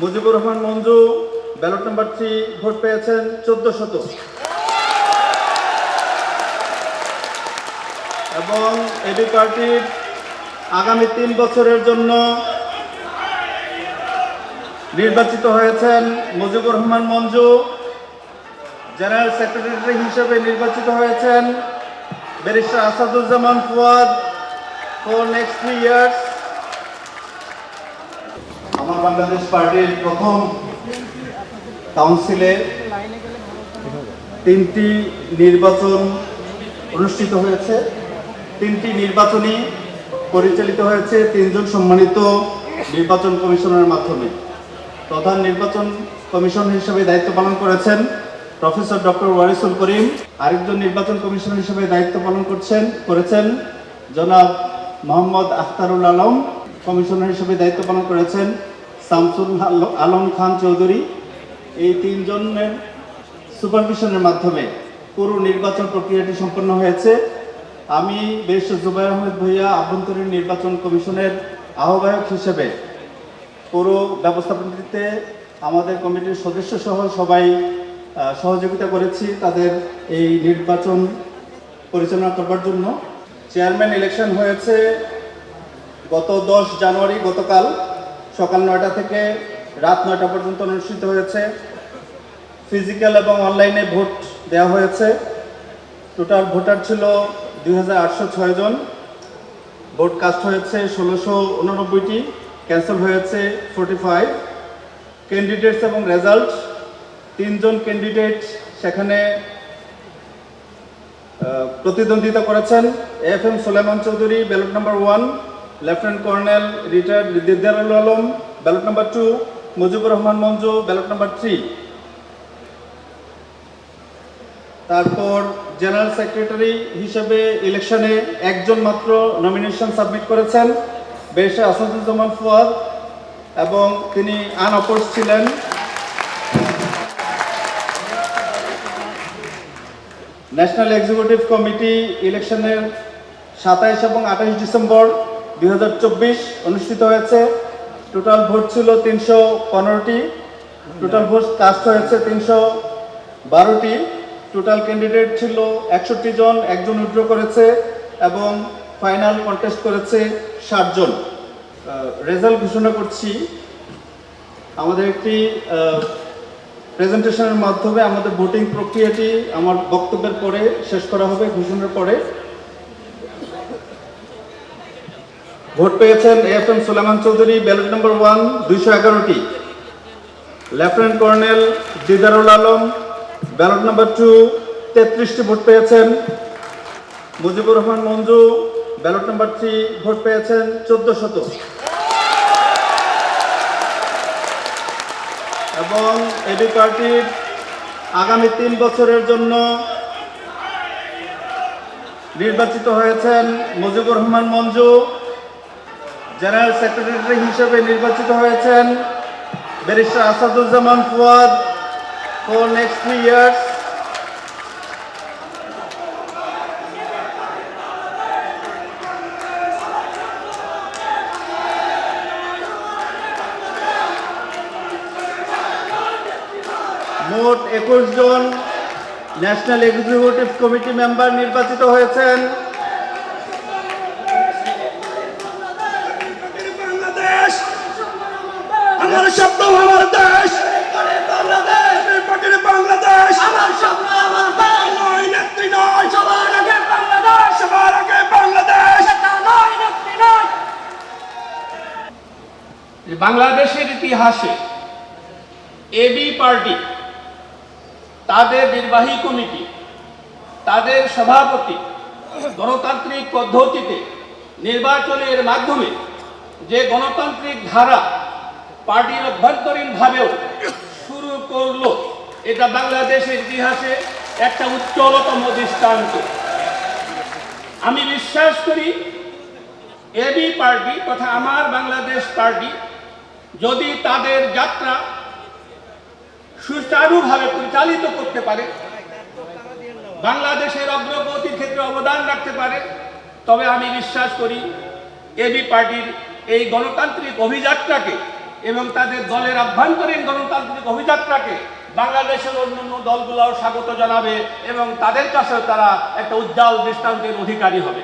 Mujibur Rahman Manju, ballot number three, vote পেয়েছেন চোদ্দ শত এবং এবি পার্টির আগামী তিন বছরের জন্য নির্বাচিত হয়েছেন মুজিবুর রহমান মঞ্জু, জেনারেল সেক্রেটারি হিসেবে নির্বাচিত হয়েছেন barrister Asaduzzaman Fuad for next three years আমার বাংলাদেশ পার্টির প্রথম কাউন্সিলে তিনটি নির্বাচন অনুষ্ঠিত হয়েছে। তিনটি নির্বাচনই পরিচালিত হয়েছে তিনজন সম্মানিত নির্বাচন কমিশনের মাধ্যমে। প্রধান নির্বাচন কমিশন হিসেবে দায়িত্ব পালন করেছেন প্রফেসর ডক্টর ওয়ারিসুল করিম। আরেকজন নির্বাচন কমিশন হিসেবে দায়িত্ব পালন করছেন, করেছেন জনাব মোহাম্মদ আখতারুল আলম। কমিশনার হিসেবে দায়িত্ব পালন করেছেন শামসুল আল- আলম খান চৌধুরী। এই তিনজনের সুপারভিশনের মাধ্যমে পুরো নির্বাচন প্রক্রিয়াটি সম্পন্ন হয়েছে। আমি বেশ জুবাই আহমেদ ভূঁইয়া, আভ্যন্তরীণ নির্বাচন কমিশনের আহ্বায়ক হিসেবে পুরো ব্যবস্থাপনাটিতে আমাদের কমিটির সদস্য সহ সবাই সহযোগিতা করেছি তাদের এই নির্বাচন পরিচালনা করবার জন্য। চেয়ারম্যান ইলেকশন হয়েছে গত দশ জানুয়ারি গতকাল। সকাল নয়টা থেকে রাত নয়টা পর্যন্ত অনুষ্ঠিত হয়েছে। ফিজিক্যাল এবং অনলাইনে ভোট দেওয়া হয়েছে। টোটাল ভোটার ছিল দুই হাজার আটশো ছয় জন। ভোট কাস্ট হয়েছে ষোলোশো উননব্বইটি ক্যান্সেল হয়েছে ফোর্টি ফাইভ ক্যান্ডিডেটস এবং রেজাল্ট তিনজন ক্যান্ডিডেট সেখানে প্রতিদ্বন্দ্বিতা করেছেন। F M Solaiman Chowdhury ballot number one lieutenant colonel retired Didarul Alam ballot number two Mujibur Rahman Manju ballot number three তারপর জেনারেল সেক্রেটারি হিসেবে ইলেকশনে একজন মাত্র নমিনেশন সাবমিট করেছেন, বেশ আসাদুজ্জামান ফুয়াদ, এবং তিনি আনঅপোজ ছিলেন। ন্যাশনাল এক্সিকিউটিভ কমিটি ইলেকশনের সাতাইশ এবং আঠাইশ ডিসেম্বর দুই হাজার চব্বিশ অনুষ্ঠিত হয়েছে। টোটাল ভোট ছিল তিনশো পনেরোটি। টোটাল ভোট কাস্ট হয়েছে তিনশো বারোটি। টোটাল ক্যান্ডিডেট ছিল একষট্টি জন, একজন উইথড্র করেছে এবং ফাইনাল কন্টেস্ট করেছে ষাটজন রেজাল্ট ঘোষণা করছি। আমাদের একটি প্রেজেন্টেশনের মাধ্যমে আমাদের ভোটিং প্রক্রিয়াটি আমার বক্তব্যের পরে শেষ করা হবে, ঘোষণার পরে। ভোট পেয়েছেন F M Sulaiman Chowdhury ballot number one দুইশো এগারোটি। Lieutenant colonel Didarul Alam ballot number two তেত্রিশটি vote পেয়েছেন। Mujibur Rahman Manju ballot number three vote পেয়েছেন চোদ্দ শত এবং এবি পার্টির আগামী তিন বছরের জন্য নির্বাচিত হয়েছেন মুজিবুর রহমান মঞ্জু। জেনারেল সেক্রেটারি হিসেবে নির্বাচিত হয়েছেন barrister Asaduzzaman Fuad for next three years মোট একুশ জন ন্যাশনাল এক্সিকিউটিভ কমিটি মেম্বার নির্বাচিত হয়েছেন। যে বাংলাদেশের ইতিহাসে এবি পার্টি, তাদের নির্বাহী কমিটি, তাদের সভাপতি গণতান্ত্রিক পদ্ধতিতে নির্বাচনের মাধ্যমে যে গণতান্ত্রিক ধারা পার্টির অভ্যন্তরীণভাবেও শুরু করল, এটা বাংলাদেশের ইতিহাসে একটা উজ্জ্বলতম দৃষ্টান্ত। আমি বিশ্বাস করি এবি পার্টি তথা আমার বাংলাদেশ পার্টি যদি তাদের যাত্রা সুচারুভাবে পরিচালিত করতে পারে, বাংলাদেশের অগ্রগতির ক্ষেত্রে অবদান রাখতে পারে, তবে আমি বিশ্বাস করি এবি পার্টির এই গণতান্ত্রিক অভিযাত্রাকে এবং তাদের দলের আভ্যন্তরীণ গণতান্ত্রিক অভিযাত্রাকে বাংলাদেশের অন্যান্য দলগুলোও স্বাগত জানাবে এবং তাদের কাছেও তারা একটা উজ্জ্বল দৃষ্টান্তের অধিকারী হবে।